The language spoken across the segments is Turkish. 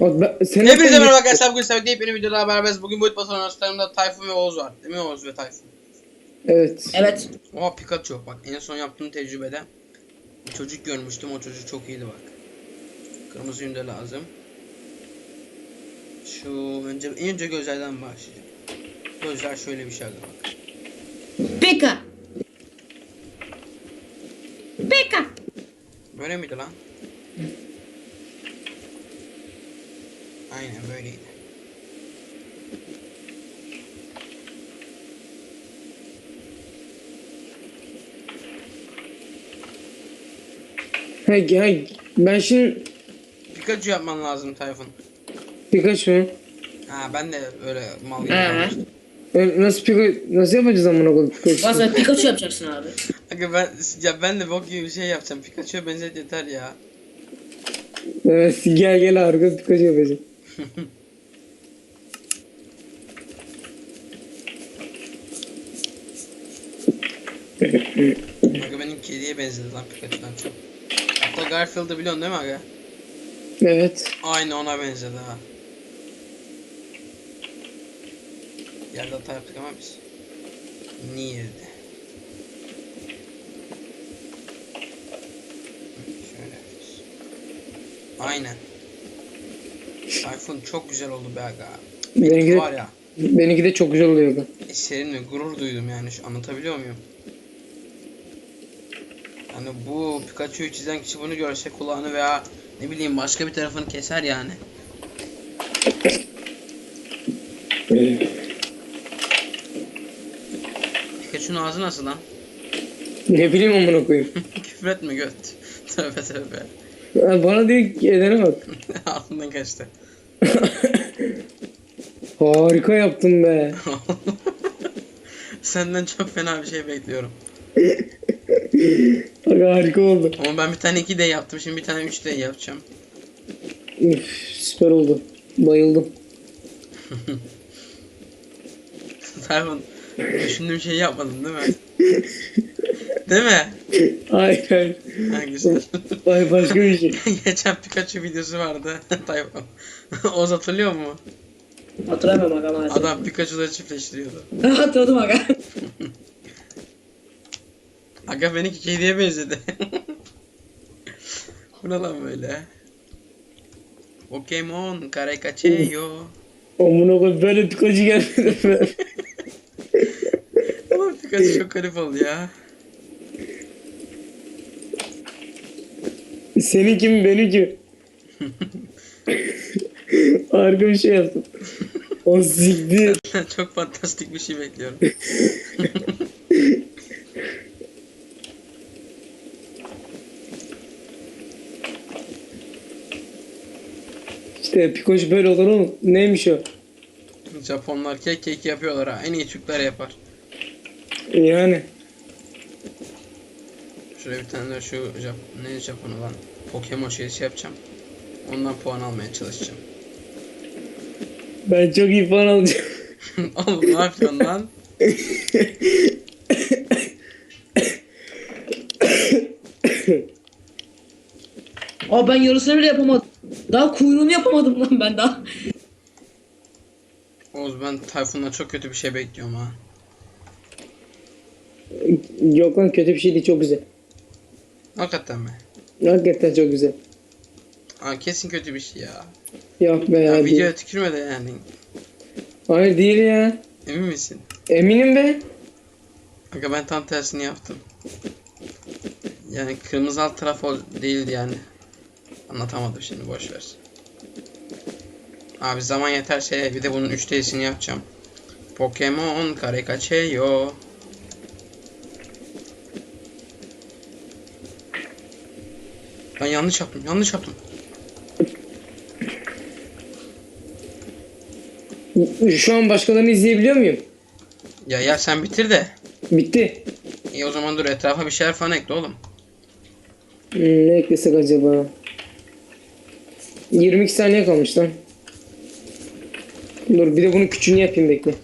Bak ben, sen Hepinize merhaba arkadaşlar. Bugün sevdiğim yepyeni videoda beraberiz. Bugün boyut basan araçlarımda Tayfun ve Oğuz var. Değil mi Oğuz ve Tayfun? Evet. Evet. Oha Pikachu. Bak en son yaptığım tecrübede çocuk görmüştüm. O çocuk çok iyiydi bak. Kırmızı yünde lazım. Şu önce en önce gözlerden başlayacağım. Gözler şöyle bir şey bak. Pika. Pika. Böyle miydi lan? Aynen böyleydi. He, he, ben şimdi Pikachu yapman lazım Tayfun. Pikachu mu? Ha ben de öyle mal gibi Ee? yapmıştım. E, Nasıl Pikachu nasıl yapacağız amına koyayım Pikachu? Bak sen Pikachu yapacaksın abi. Aga ben ya ben de bok gibi bir şey yapacağım. Pikachu'ya benzet yeter ya. Evet gel gel harika Pikachu yapacağım. Aga benim kediye benzedi lan Pikachu'dan çok. Hatta Garfield'ı biliyorsun değil mi aga? Evet. Aynı ona benzedi ha. Yerde hata yaptık ama biz. Niye. Şöyle yapıyoruz. Aynen. iPhone çok güzel oldu be aga. Benimki de, var ya. benimki de çok güzel oluyor bu. Eserimle gurur duydum yani şu anlatabiliyor muyum? Yani bu Pikachu'yu çizen kişi bunu görse kulağını veya ne bileyim başka bir tarafını keser yani. Pikachu'nun ağzı nasıl lan? Ne bileyim amına koyayım. Küfür etme göt. Tövbe tövbe. Bana ki edene bak. Ağzından kaçtı. Harika yaptın be. Senden çok fena bir şey bekliyorum. Bak harika oldu. Ama ben bir tane 2D yaptım şimdi bir tane 3D yapacağım. Üf, süper oldu. Bayıldım. Tayfun düşündüğüm şeyi yapmadın değil mi? Değil mi? Hayır. Ha güzel. Ay başka bir şey. Geçen Pikachu videosu vardı. Tayfun. Oz hatırlıyor mu? Hatırlamıyorum aga maalesef. Adam Pikachu'ları çiftleştiriyordu. Hatırladım aga. Aga benimki kediye benzedi. Bu ne lan böyle? Pokemon Karekacheyo. Amına koyayım böyle Pikachu gelmedi. Ama Pikachu çok garip oldu ya. Seninki mi benimki mi? Harika bir şey yaptım. O siktir. çok fantastik bir şey bekliyorum. İşte Pikachu böyle olur oğlum. Neymiş o? Japonlar kek kek yapıyorlar ha. En iyi Türkler yapar. Yani. Şuraya bir tane de şu Jap ne Japonu lan? Pokemon şeysi yapacağım. Ondan puan almaya çalışacağım. Ben çok iyi falan alacağım. Oğlum ne yapıyorsun lan? Aa ben yarısını bile yapamadım. Daha kuyruğunu yapamadım lan ben daha. Oğuz ben Tayfun'dan çok kötü bir şey bekliyorum ha. Yok lan kötü bir şey değil çok güzel. Hakikaten mi? Hakikaten çok güzel. Aa, kesin kötü bir şey ya. Yok be ya ya. videoya tükürme de yani. Hayır değil ya. Emin misin? Eminim be. Aga ben tam tersini yaptım. Yani kırmızı alt taraf o değildi yani. Anlatamadım şimdi boş ver. Abi zaman yeter şey bir de bunun 3D'sini yapacağım. Pokemon Karekacheyo. Ben yanlış yaptım, yanlış yaptım. Şu an başkalarını izleyebiliyor muyum? Ya ya sen bitir de. Bitti. İyi o zaman dur etrafa bir şeyler falan ekle oğlum. Hmm, ne eklesek acaba? 22 saniye kalmış lan. Dur bir de bunun küçüğünü yapayım bekle.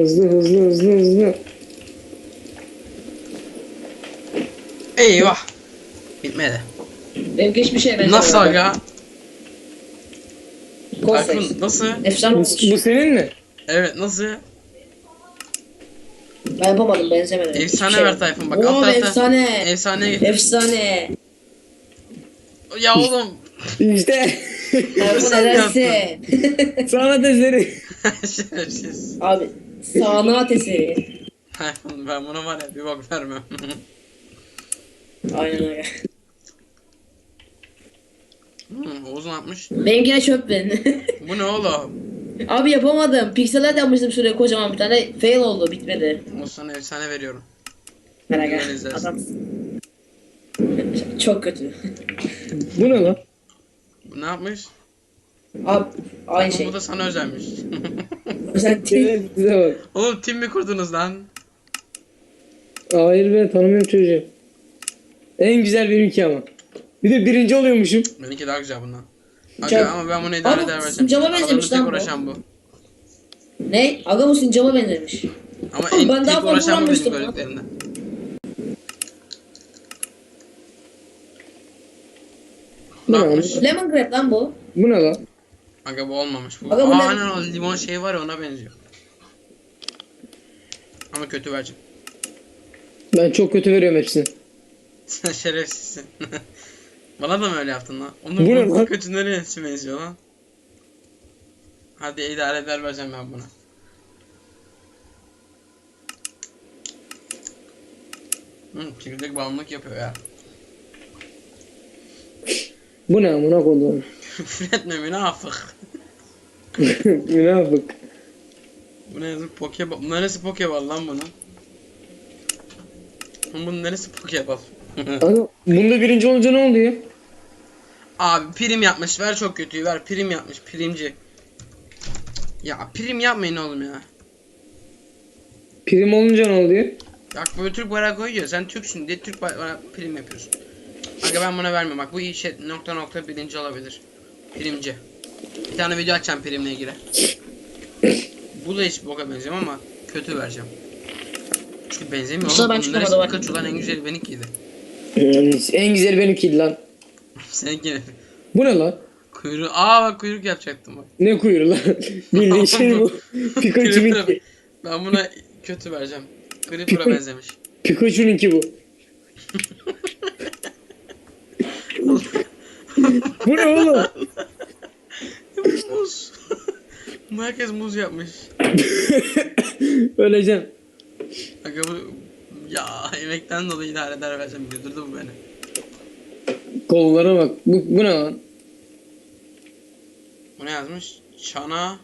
Hızlı hızlı hızlı hızlı. Eyvah. Bitmedi. Benim geçmiş şey bence. Nasıl aga? Tayfun nasıl? Efsane Bu, olmuş. bu senin mi? Evet nasıl? Ben yapamadım benzemedim. Efsane Hiçbir şey ver yok. Tayfun bak Oo, alt tarafta. efsane. Efsane. Efsane. Ya oğlum. İşte Tayfun Sen nedensin? sanat eseri. Şerefsiz. Abi sanat eseri. Ben buna var ya bir bak vermem. Aynen öyle. hmm, Oğuz ne yapmış? Benimkine çöp verin. Bu ne oğlum? Abi yapamadım. Pixelat yapmıştım şuraya kocaman bir tane. Fail oldu bitmedi. Oğuz sana efsane veriyorum. Merak Güzel etme. izlersin. Adam. Çok kötü. Bu ne lan? Bu ne yapmış? Abi aynı Oğlum şey. bu da sana özelmiş. Sen Bize bak. oğlum tim mi kurdunuz lan? Hayır be tanımıyorum çocuğu. En güzel benimki ama. Bir de birinci oluyormuşum. Benimki daha güzel bundan. Aga Çok- ama ben bunu idare Abi, eder vereceğim. Aralarında benzemiş lan bu. uğraşan bu. ne? Aga bu sincaba benzemiş. Ama Oğlum en ben daha fazla uğraşan bu benim lan. Ne lan? Lemon grape lan bu. Bu ne lan? Aga bu olmamış bu. Aga bu Aa ne? aynen o limon şey var ya ona benziyor. Ama kötü vereceğim. Ben çok kötü veriyorum hepsini. Sen şerefsizsin. Bana da mı öyle yaptın lan? Onun Bu ne lan? kötü nereye benziyor lan? Hadi idare eder vereceğim ben buna. Hı, çekirdek bağımlılık yapıyor ya. Bu ne amına koyduğum. Küfür etme münafık. Münafık. Bu ne yazık pokeball. Bu neresi pokeball lan bunun? Bunun neresi pokeball? Ama bunda birinci olunca ne oluyor? Abi prim yapmış. Ver çok kötüyü ver. Prim yapmış. Primci. Ya prim yapmayın oğlum ya. Prim olunca ne oluyor? Bak böyle Türk bayrağı koyuyor. Sen Türksün diye Türk bayrağı prim yapıyorsun. Aga ben buna vermiyorum. Bak bu iyi şey nokta nokta birinci olabilir. Primci. Bir tane video açacağım primle ilgili. Bu da hiç boka benziyor ama kötü vereceğim. Çünkü benzemiyor. Mustafa ben çıkamadım, bak. Pikachu lan en güzeli benimkiydi. en güzel benimkiydi lan. Seninki Bu ne lan? kuyruğu. Aa bak kuyruk yapacaktım bak. Ne kuyruğu lan? Bildiğin şey bu. Pikachu'nunki. Ben buna kötü vereceğim. Creeper'a benzemiş. Pikachu'nunki bu. Bu ne oğlum? muz. Herkes muz yapmış. Öleceğim. Aga bu ya yemekten dolayı idare eder vereceğim. Güldürdü bu beni. Kollara bak. Bu, bu ne lan? Bu ne yazmış? Çana.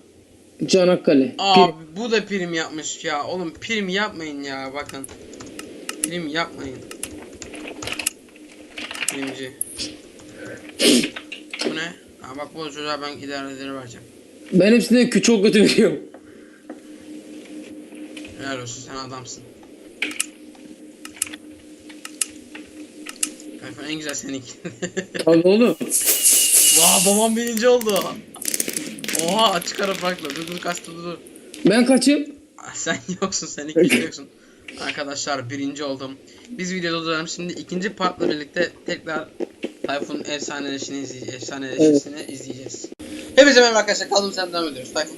Çanakkale. Abi bu da prim yapmış ya. Oğlum prim yapmayın ya bakın. Prim yapmayın. Primci. Bu ne? Ha bak bu çocuğa ben idare eder vereceğim. Ben hepsine kü- çok kötü veriyorum. Helal olsun sen adamsın. Tayfun en güzel seninki. Abi oğlum. Vaa babam birinci oldu. Oha açık ara farklı. Dur dur kaç dur dur. Ben kaçım? Ah, Sen yoksun sen ikinci yoksun. Arkadaşlar birinci oldum. Biz videoda duralım. Şimdi ikinci partla birlikte tekrar Tayfun'un efsaneleşini izleyeceğiz. Efsaneleşisini izleyeceğiz. Hepinize merhaba arkadaşlar. Kaldığımız yerden devam ediyoruz. Tayfun.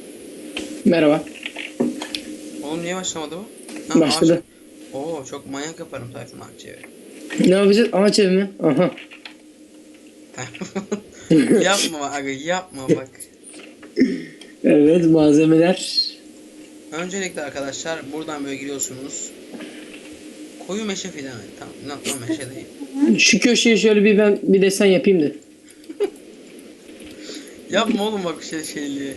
Merhaba. Oğlum niye başlamadı bu? Ha, Başladı. ağaç- Oo çok manyak yaparım Tayfun Akçevi. Ne yapacağız? Amaç evi mi? Aha. yapma aga yapma bak. Evet malzemeler. Öncelikle arkadaşlar buradan böyle giriyorsunuz. Koyu meşe fidanı. Tamam, not meşe değil. Şu köşeye şöyle bir ben bir desen yapayım da. Yapma oğlum bak şey şeyliği.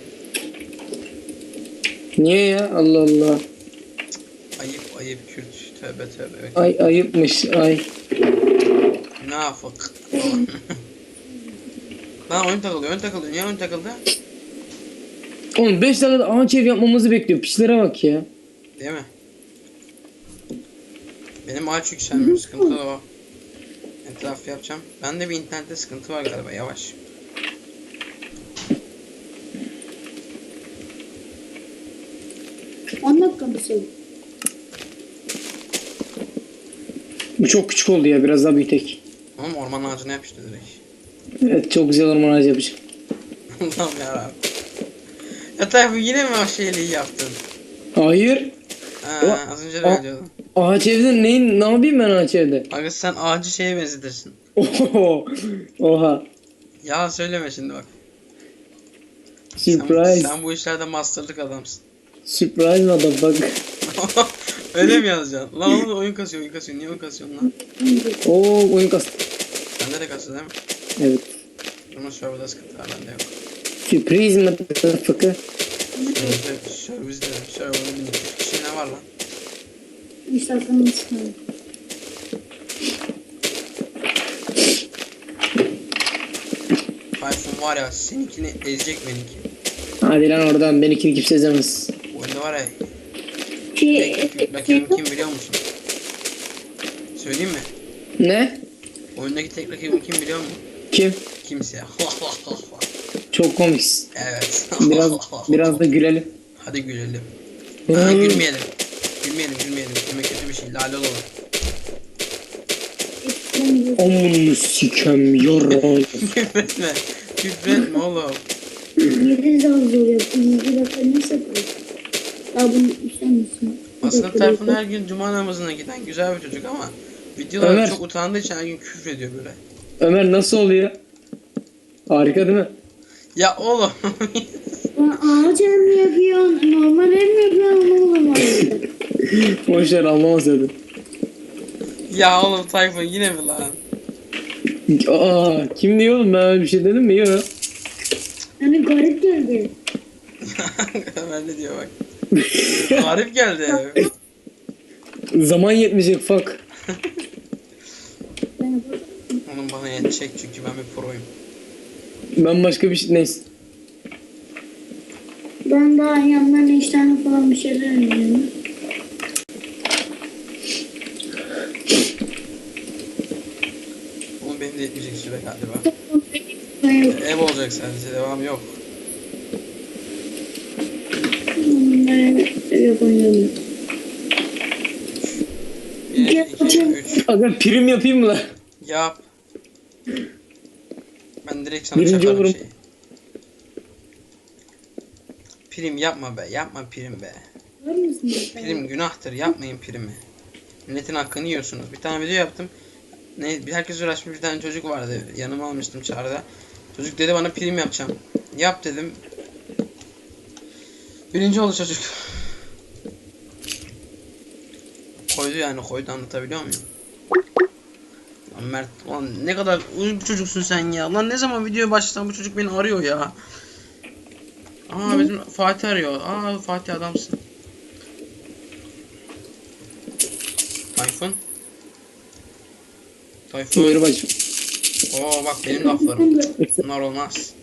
Niye ya? Allah Allah. Ayıp ayıp Kürt. Tövbe tövbe. Ay ayıpmış ay. Münafık. Lan oyun takılıyor, oyun takılıyor. Niye oyun takıldı? Oğlum 5 dakikada amaç ev yapmamızı bekliyor. Piçlere bak ya. Değil mi? Benim ağaç yükselmiyor, sıkıntı da o. Etraf yapacağım. Bende bir internette sıkıntı var galiba, yavaş. 10 dakika bir şey. Bu çok küçük oldu ya biraz daha büyütek. Oğlum orman ağacına yapıştı direkt. Evet çok güzel orman ağacı yapacağım. Allah'ım yarabbim. Ya Tayfun yine mi o şeyliği yaptın? Hayır. Ha, az önce de Aa. Ağaç evde neyin ne yapayım ben ağaç evde? Aga sen ağacı şeye benzetirsin. Oho. Oha. Yalan söyleme şimdi bak. Sen, Surprise. sen bu işlerde masterlık adamsın. Surprise motherfucker. Öyle mi yazacaksın? Lan oğlum oyun kasıyor oyun kasıyor. Niye oyun kasıyorsun lan? Oo oyun kastı. Bende de kasıyor değil mi? Evet. Ama serverda sıkıntı var bende yok. Surprise motherfucker. Serverda, serverda, serverda iki kişi ne var lan? 3 dakikanın sıkıntı. Tayfun var ya seninkini ezecek benimki. Hadi lan oradan beni kim kimse ezemez. Bu oyunda var ya tek rakibim kim biliyor musun? Söyleyeyim mi? Ne? Oyundaki tek rakibim kim biliyor musun? Kim? Kimse. Çok komiksin. evet. Biraz biraz da gülelim. Hadi gülelim. Ha, gülmeyelim. Gülmeyelim gülmeyelim. Gülmek kötü bir şey. Lale olalım. Omunu sikem yaran. Küfretme. Küfretme oğlum. 7 daha zor yap. 7 dakika nasıl yapıyorsun? Daha bunu ister misin? Bir Aslında bekle. her gün cuma namazına giden güzel bir çocuk ama videolarda Ömer. çok utandığı için her gün küfür ediyor böyle. Ömer nasıl oluyor? Harika değil mi? Ya oğlum. Ağaç ev mi yapıyorsun? Normal ev mi yapıyorsun? Boşver anlamasaydın. ya oğlum Tayfun yine mi lan? Aa kim diyor oğlum ben öyle bir şey dedim mi? Yok. Hani garip geldi. Ömer ne diyor bak. Garip geldi. Zaman yetmeyecek fuck. Onun bana yetecek çünkü ben bir proyum. Ben başka bir şey neyse. Ben daha yanlarına 3 tane falan bir şeyler öğreniyorum. Oğlum benim de yetmeyecek süre galiba. Yok. Ev olacak sadece devam yok. 1, Gel 2, bakayım. 3. Aga prim yapayım mı lan? Yap. Ben direkt sana Birinci çakarım olurum. şeyi. Prim yapma be, yapma prim be. Var mısın? Prim günahtır, yapmayın primi. Milletin hakkını yiyorsunuz. Bir tane video yaptım. Ne, herkes uğraşmış bir tane çocuk vardı. Yanıma almıştım çağrıda. Çocuk dedi bana prim yapacağım. Yap dedim. Birinci oldu çocuk. Koydu yani koydu anlatabiliyor muyum? Lan Mert lan ne kadar uyuz çocuksun sen ya. Lan ne zaman video başlasam bu çocuk beni arıyor ya. Aa bizim Fatih arıyor. Aa Fatih adamsın. Tayfun. Tayfun. Buyur bacım. Oo bak benim laflarım. Bunlar olmaz.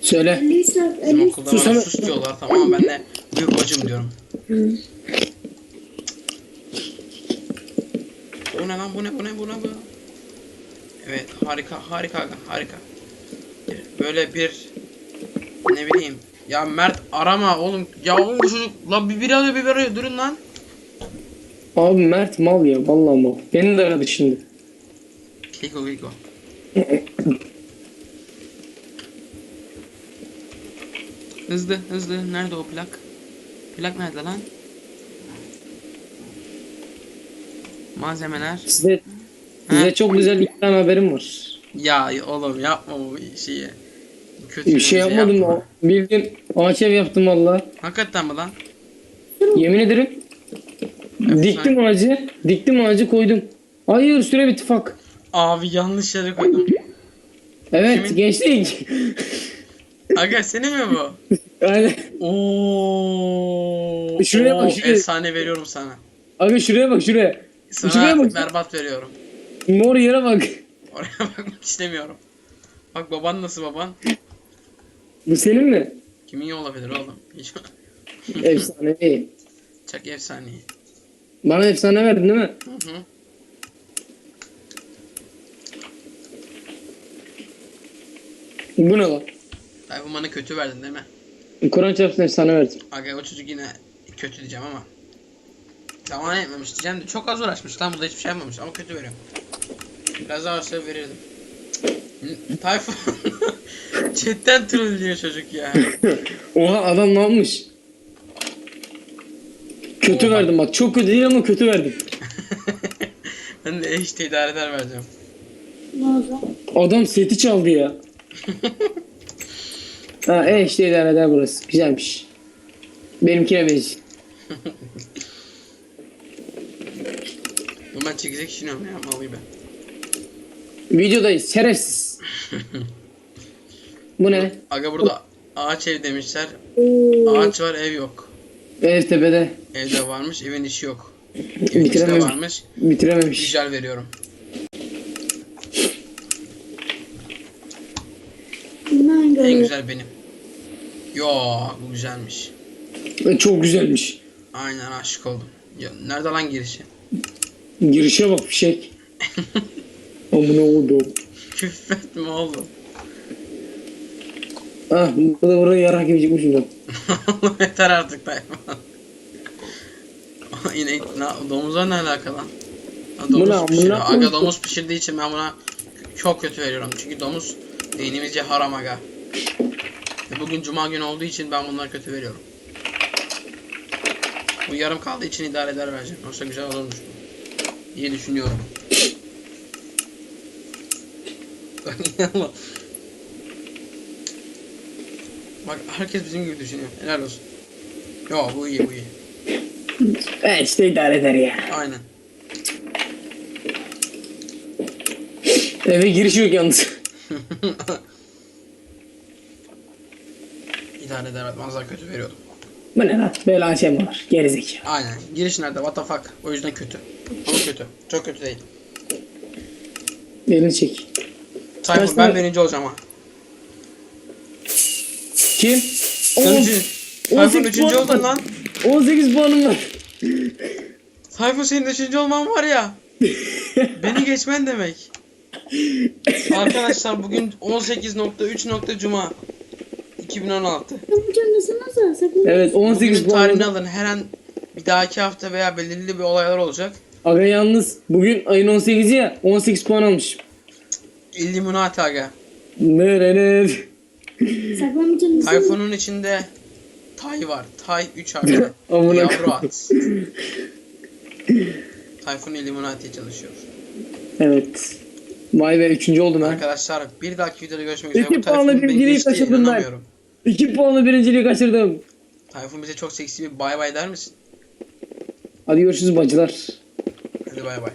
Söyle. 53 saat, Bizim 53 okulda Sus bana ama- sus diyorlar tamam ben de büyük bacım diyorum. Bu ne lan bu ne bu ne bu ne bu? Evet harika harika harika. Böyle bir ne bileyim. Ya Mert arama oğlum. Ya oğlum bu çocuk lan bir biri arıyor bir biri arıyor durun lan. Abi Mert mal ya vallahi mal. Beni de aradı şimdi. Keko keko. Hızlı hızlı nerede o plak? Plak nerede lan? Malzemeler. Size, Ha? size çok güzel iki tane haberim var. Ya oğlum yapma bu şeyi. Kötü Bir şey yapmadım. yapma. o Bildiğin ağaç ev yaptım valla. Hakikaten mi lan? Yemin ederim. Diktim ağacı. Diktim ağacı koydum. Hayır süre bitti fuck. Abi yanlış yere koydum. Evet Kimin? gençlik. Aga senin mi bu? Aynen. Oo. Şuraya bak, Oo, şuraya. Efsane veriyorum sana. Abi şuraya bak şuraya. Sana Şuraya bak. berbat veriyorum. Mor yere bak. Oraya bakmak istemiyorum. Bak baban nasıl baban? Bu senin mi? Kimin iyi olabilir oğlum? Hiç Efsanevi. Çok efsane. Bana efsane verdin değil mi? Hı hı. Bu ne lan? Tayfun bana kötü verdin değil mi? Kur'an çarpsın efsane verdim. Aga o çocuk yine kötü diyeceğim ama. Zaman etmemiş diyeceğim de çok az uğraşmış lan bu da hiçbir şey yapmamış ama kötü veriyor. Biraz daha olsa verirdim. Tayfun. Chatten trollüyor çocuk ya. Oha adam ne yapmış? Kötü Oha. verdim bak çok kötü değil ama kötü verdim. ben de eşit idare eder vereceğim. Mağaza. Adam seti çaldı ya. Ha e işte idare eder burası. Güzelmiş. Benimkine benziyor. Ben çekecek düşünüyorum ne yapmalıyım ben. Videodayız şerefsiz. Bu ne? Aga burada ağaç ev demişler. Ağaç var ev yok. Ev tepede. Evde varmış evin işi yok. Evin de Bitirememiş. varmış. Bitirememiş. Güzel veriyorum. En göre. güzel benim. Yo bu güzelmiş. Çok güzelmiş. Aynen aşık oldum. Ya, nerede lan girişi? Girişe bak fişek. Amına oldu. Küfretme oğlum. Ah bu da buraya yarak gibi çıkmış buradan. Yeter artık Tayfun. Yine na, domuzlar ne alaka lan? Domuz ne, pişiriyor. Aga domuz pişirdiği için ben buna çok kötü veriyorum. Çünkü domuz dinimizce haram aga. Ve Bugün cuma günü olduğu için ben bunlara kötü veriyorum. Bu yarım kaldığı için idare eder vereceğim. Yoksa güzel olurmuş. İyi düşünüyorum. Bak herkes bizim gibi düşünüyor. Helal olsun. Yo bu iyi bu iyi. Evet işte idare eder ya. Aynen. Eve giriş yok yalnız. İdare eder evet manzara kötü veriyordum. Bu ne lan? Böyle açam var. Gerizekalı. Aynen. Giriş nerede? What the fuck? O yüzden kötü. Ama kötü. Çok kötü değil. Elini çek. Tayfun Kaç ben birinci olacağım ha. Kim? Sen üçüncü. Tayfun 18 üçüncü puan oldun var. lan. 18 puanım var. Tayfun senin üçüncü olman var ya. Beni geçmen demek. Arkadaşlar bugün 18.3. Cuma 2016. Yapacağım nasıl sakın. Evet 18 Bugünün tarihini puan. alın. Her an bir dahaki hafta veya belirli bir olaylar olacak. Aga yalnız bugün ayın 18'i ya 18 puan almış. Illuminati aga. Nere Saklamayacağım nasıl? Tayfun'un içinde Tay var. Tay 3 harfli. Amına Yavru at. Tayfun Illuminati'ye çalışıyor. Evet. Vay be 3. oldum ha. Arkadaşlar bir dahaki videoda görüşmek üzere. İki Bu Tayfun'un puanla beni birinciliği geçtiğine kaçırdım ben. inanamıyorum. 2 puanla birinciliği kaçırdım. Tayfun bize çok seksi bir bay bay der misin? Hadi görüşürüz bacılar. Hadi bay bay.